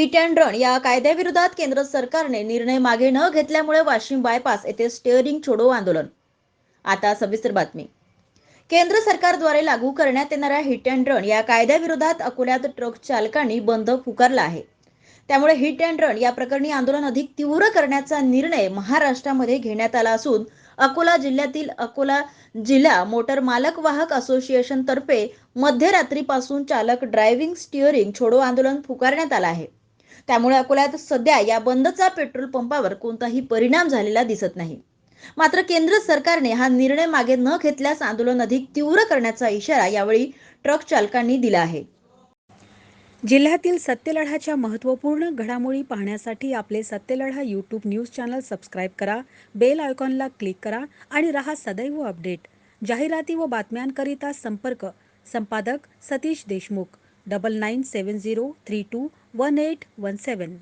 Hit and run या कायद्याविरोधात केंद्र सरकारने निर्णय मागे न घेतल्यामुळे वाशिम बायपास येथे स्टेअरिंग छोडो आंदोलन. आता सविस्तर बातमी. केंद्र सरकारद्वारे लागू करण्यात येणाऱ्या हिट अँड रन या कायद्याविरोधात अकोल्यात ट्रक चालकांनी बंद पुकारला आहे. त्यामुळे हिट अँड रन या प्रकरणी आंदोलन अधिक तीव्र करण्याचा निर्णय महाराष्ट्रामध्ये घेण्यात आला असून अकोला जिल्ह्यातील अकोला जिल्हा मोटर मालक वाहक असोसिएशन तर्फे मध्यरात्रीपासून चालक ड्रायव्हिंग स्टिअरिंग छोडो आंदोलन पुकारण्यात आलं आहे. त्यामुळे अकोल्यात सध्या या बंदचा पेट्रोल पंपावर कोणताही परिणाम झालेला दिसत नाही. मात्र केंद्र सरकारने हा निर्णय मागे न घेतल्यास आंदोलन अधिक तीव्र करण्याचा इशारा यावेळी ट्रक चालकांनी दिला आहे. जिल्ह्यातील सत्यलढाच्या महत्त्वपूर्ण घडामोडी पाहण्यासाठी आपले Satyaladha YouTube news channel subscribe करा बेल आयकॉनला क्लिक करा आणि रहा सदैव अपडेट जाहिराती व बातम्यांकरिता संपर्क संपादक सतीश देशमुख. 9970321817.